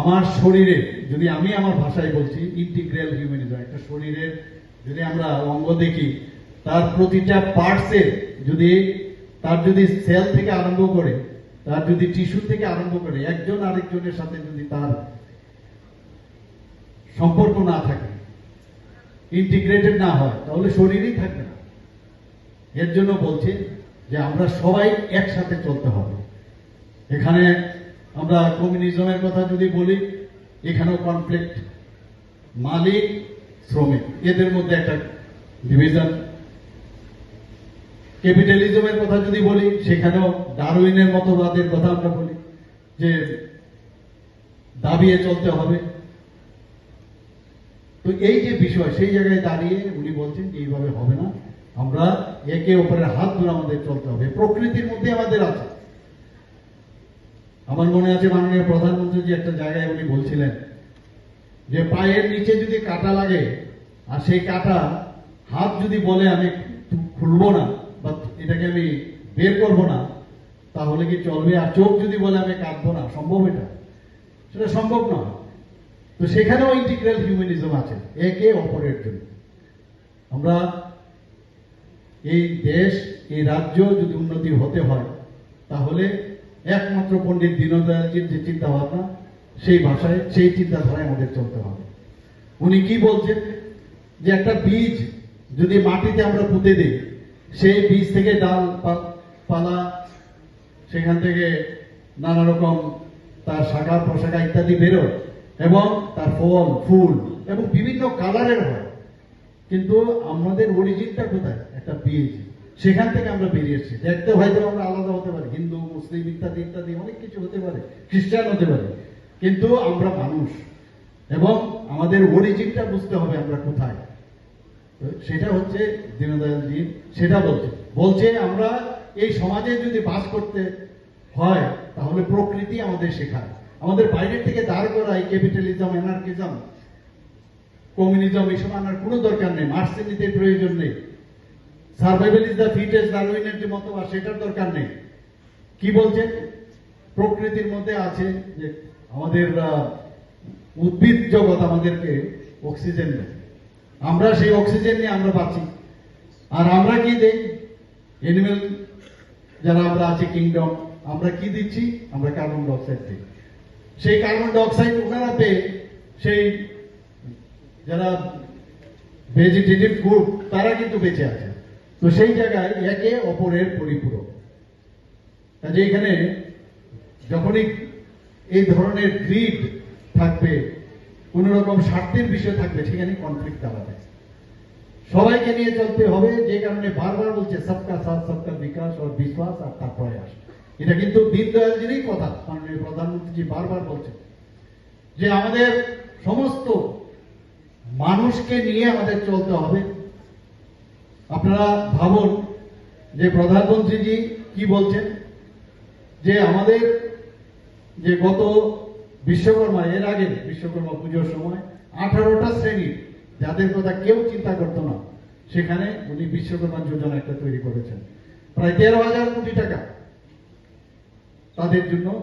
আমার শরীরে, যদি আমি আমার ভাষায় বলছি ইন্টিগ্রাল হিউম্যানিজম একটা শরীরের যদি আমরা অঙ্গ দেখি, তার প্রতিটা পার্টসের যদি, তার যদি সেল থেকে আরম্ভ করে, তার যদি টিস্যু থেকে আরম্ভ করে, একজন আরেকজনের সাথে যদি তার সম্পর্ক না থাকে ইন্টিগ্রেটেড না হয়, তাহলে শরীরই থাকবে না। এর জন্য বলছে যে আমরা সবাই একসাথে চলতে হবে। এখানে আমরা কমিউনিজমের কথা যদি বলি, এখানেও কনফ্লিক্ট মালিক, শ্রমিক, এদের মধ্যে একটা ডিভিশন ক্যাপিটালিজমের কথা যদি বলি, সেখানেও ডারউইনের মতবাদের কথা আমরা বলি, যে দাবিয়ে চলতে হবে। তো এই যে বিষয়, সেই জায়গায় দাঁড়িয়ে উনি বলছেন যে এইভাবে হবে না। আমরা একে অপরের হাত ধরে আমাদের চলতে হবে। প্রকৃতির মধ্যে আমাদের আছে। আমার মনে আছে মাননীয় প্রধানমন্ত্রী যে একটা জায়গায় উনি বলছিলেন যে পায়ের নিচে যদি কাটা লাগে, আর সেই কাটা হাত যদি বলে আমি খুলবো না বা এটাকে আমি বের করব না, তাহলে কি চলবে? আর চোখ যদি বলে আমি কাটবো না? সম্ভব এটা? সেটা সম্ভব না তো সেখানেও ইন্টিগ্রাল হিউম্যানিজম আছে, একে অপরের জন্য। আমরা এই দেশ, এই রাজ্য যদি উন্নতি হতে হয়, তাহলে একমাত্র পণ্ডিত দীনদয়ালজির যে চিন্তা ভাবনা সেই ভাষায়, সেই চিন্তাধারায় আমাদের চলতে হবে। উনি কি বলছেন? যে একটা বীজ যদি মাটিতে আমরা পুঁতে দিই, সেই বীজ থেকে ডাল পালা, সেখান থেকে নানা রকম তার শাখা, প্রশাখা ইত্যাদি বেরোয় এবং তার ফল, ফুল এবং বিভিন্ন কালারের হয়। কিন্তু আমাদের অরিজিনটা কোথায়? একটা বীজ। সেখান থেকে আমরা বেরিয়ে এসেছি। দেখতে হয়তো আমরা আলাদা হতে পারি। হিন্দু, মুসলিম ইত্যাদি ইত্যাদি, অনেক কিছু হতে পারে। খ্রিস্টান হতে পারে। কিন্তু আমরা মানুষ। এবং আমাদের অরিজিনটা বুঝতে হবে আমরা কোথায়। সেটা হচ্ছে দীনদয়ালজি। সেটা বলছে। বলছে আমরা এই সমাজে যদি বাস করতে হয়, তাহলে প্রকৃতি আমাদের শেখায়। আমাদের বাইরের থেকে দাঁড় করা এই ক্যাপিটালিজম এনার্কিজম কমিউনিজম এসব আনার কোনো দরকার নেই। মার্সেনিতের প্রয়োজন নেই। সার্ভাইভাল ইজ দ্য ফিটেস্ট ডারউইনের যে মতবাদ, সেটার দরকার নেই। কি বলছেন প্রকৃতির মধ্যে আছে যে আমাদের উদ্ভিদ জগৎ আমাদেরকে অক্সিজেন দেয়। আমরা সেই অক্সিজেন নিয়ে আমরা বাঁচি। আর আমরা কি দেই? এনিমেল যারা আমরা আছি কিংডম আমরা কি দিচ্ছি? আমরা কার্বন ডাইঅক্সাইড দিই। সেই কার্বন ডাইঅক্সাইড ওনারা পেয়ে সেই যারা ভেজিটেটিভ গ্রুপ তারা কিন্তু বেঁচে আছে। তো সেই জায়গায় একে অপরের পরিপূরক। কাজে এখানে যখনই এই ধরনের গ্রিড থাকবে, কোন রকম স্বার্থের বিষয় থাকবে, সেখানে কনফ্লিক্ট দাঁড়াবে সবাইকে নিয়ে চলতে হবে, যে কারণে বারবার বলছে, সবকা সাথ, সবকা বিকাশ আর বিশ্বাস আর তার প্রয়াস এটা কিন্তু দীনদয়ালজিরই কথা, মাননীয় প্রধানমন্ত্রী বারবার বলছেন। যে আমাদের সমস্ত মানুষকে নিয়ে আমাদের চলতে হবে আপনারা ভাবুন যে প্রধানমন্ত্রীজি কি বলছেন? যে আমাদের যে গত বিশ্বকর্মা, এর আগে বিশ্বকর্মা পুজোর সময় আঠারোটা শ্রেণি, যাদের কথা কেউ চিন্তা করতো না, সেখানে উনি বিশ্বকর্মা যোজনা একটা তৈরি করেছেন। প্রায় তেরো হাজার কোটি টাকা তাদের জন্য